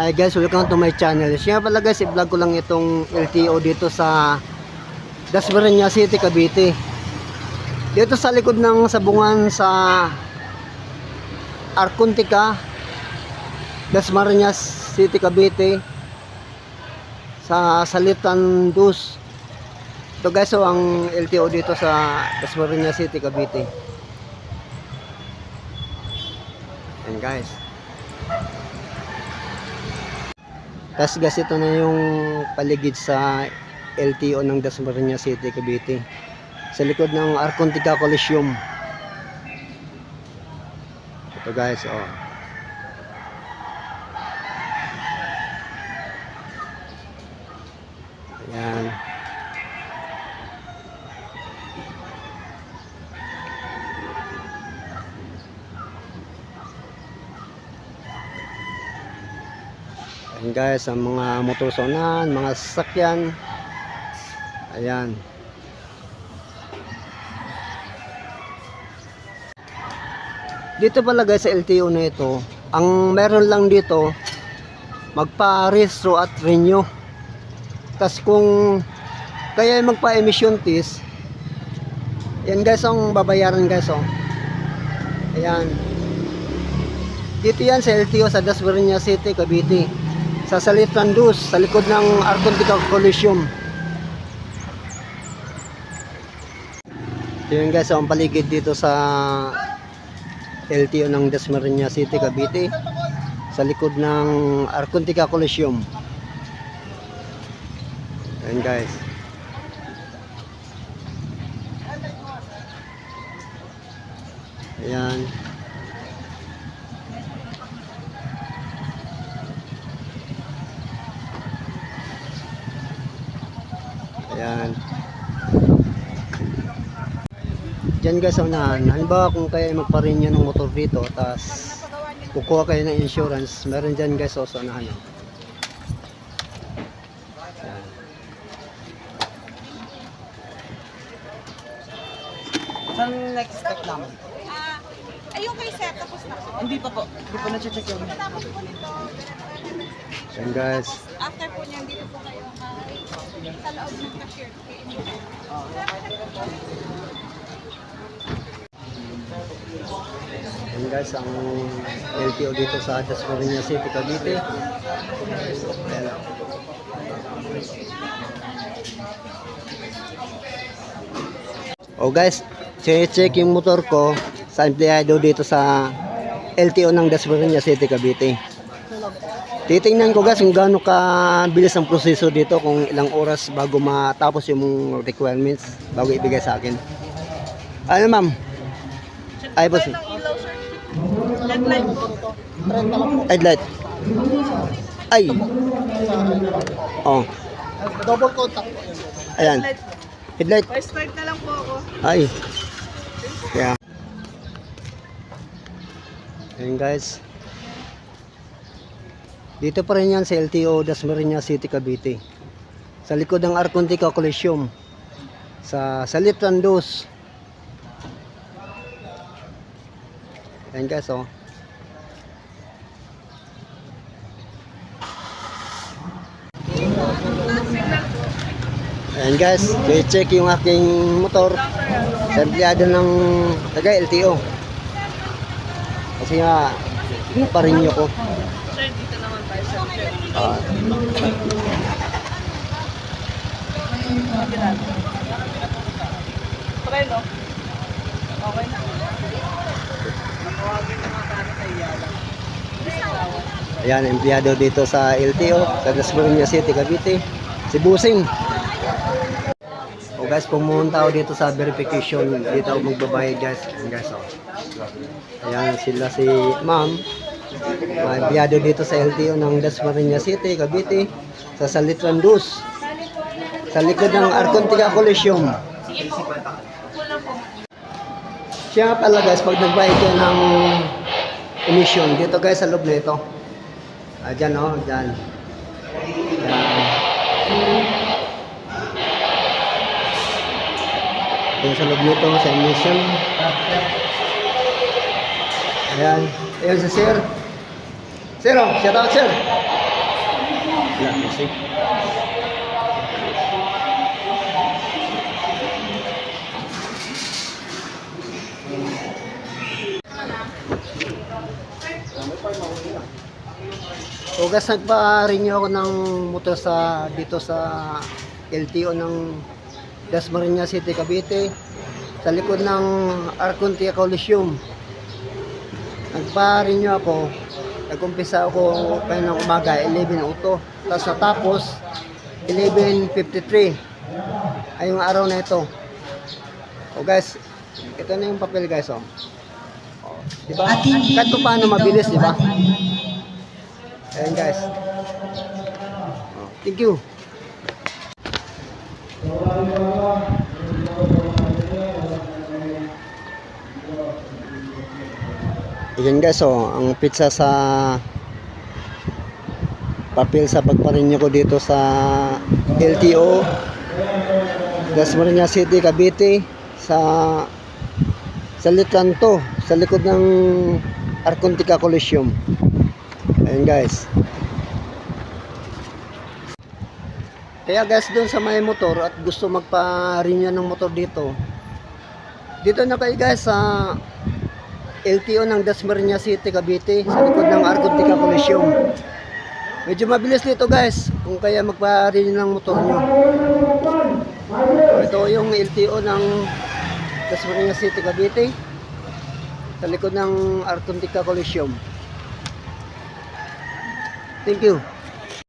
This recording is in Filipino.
Hi guys, welcome to my channel. Siya pala guys, i-vlog ko lang itong LTO dito sa Dasmariñas City, Cavite. Dito sa likod ng sabungan sa Arcontica, Dasmariñas City, Cavite. Sa Salitan Dus. Ito guys, so ang LTO dito sa Dasmariñas City, Cavite. Yan guys. Guys, ito na yung paligid sa LTO ng Dasmariñas City, Cavite. Sa likod ng Arcontica Coliseum. Ito guys, oh. Ayan. Ayan guys, ang mga motor sa unahan, mga sasakyan. Ayan. Dito pala guys sa LTO na ito, ang meron lang dito, magpa-restro at renew. Tapos kung kaya magpa-emission test, yan guys ang babayaran guys oh. Ayan. Dito yan sa LTO sa Dasmariñas City, Cavite. Sa Salitan Dus, sa likod ng Arcontica Coliseum. Ito yun guys, ang paligid dito sa LTO ng Dasmariñas City, Cavite. Sa likod ng Arcontica Coliseum. Ayan guys. Ayan. Diyan guys sa unahan. Halimbawa kung kayo magpa-renew ng motor dito, tapos kukuha kayo ng insurance, meron dyan guys oh, sa unahan. oh. Ayan. Saan next step namin? Ah, ayun kay Seth, tapos na po. Hindi pa po. Hindi pa na-check yun. Tapos po nito, Ayan guys. after po niyan, dito po kayo kay sa loob ng cashier. Kay guys, ang LTO dito sa Dasmariñas City, Cavite. Ayan. Oh guys, check yung motor ko sa empleyado dito sa LTO ng Dasmariñas City, Cavite. Titingnan ko guys kung gaano kabilis ang proseso dito, kung ilang oras bago matapos yung requirements bago ibigay sa akin. Ano ma'am? Ay, boss. ilaw. Headlight. Ay. Oh, Double contact po. ayan. Light po. Headlight. Pa-start na lang po ako. Ay. Kaya. Ayan guys. Dito pa rin yan sa LTO Dasmariñas City, Cavite. Sa likod ng Arcontica Coliseum. Sa Salitan Dos. Ayan guys oh. Ayan guys, i-check yung aking motor sa empleyado ng taga LTO. Kasi nga, pa rin ko. Sir, dito naman tayo, sir. Ah, Okay, no? Okay na. Ayan, empleyado dito sa LTO, sa Dasmariñas City, Cavite. Si Busing. O guys, pumunta ako dito sa verification. Dito ako magbabayad guys. Guys, oh. Ayan sila si ma'am. Empleyado dito sa LTO ng Dasmariñas City, Cavite. Sa Salitran Dus. Sa likod ng Arcontica Coliseum. Siya pala guys, pag nagbayad ka ng emission, dito guys sa loob na. Ah, dyan oh, dyan. Yan. Dyan sa loob nito, sa emission. Ayan. Ayan si sir. Sir, oh, shout out sir. Wala kasi. Guys, nagpa-renew ako ng motor sa dito sa LTO ng Dasmariñas City, Cavite sa likod ng Arcontia Coliseum. Nagpa-renew ako. Nag-umpisa ako kayo ng umaga, 11 auto. Tapos natapos, 11.53. Ay yung araw na ito. O guys, ito na yung papel guys. Oh. Oh, diba? Kahit pa paano mabilis, diba? Ayan guys. Thank you. Ayan guys, oh, ang pizza sa papel sa pagparinyo ko dito sa LTO Dasmariñas City, Cavite sa sa Litanto, sa likod ng Arcontica Coliseum. Ayan guys. Kaya guys, doon sa may motor at gusto magpa-renew ng motor dito, dito na kayo guys sa LTO ng Dasmariñas City, Cavite, sa likod ng Arcontica Coliseum. Medyo mabilis dito guys, kung kaya magpa-renew ng motor nyo. Ito yung LTO ng Dasmariñas City, Cavite, sa likod ng Arcontica Coliseum. Thank you.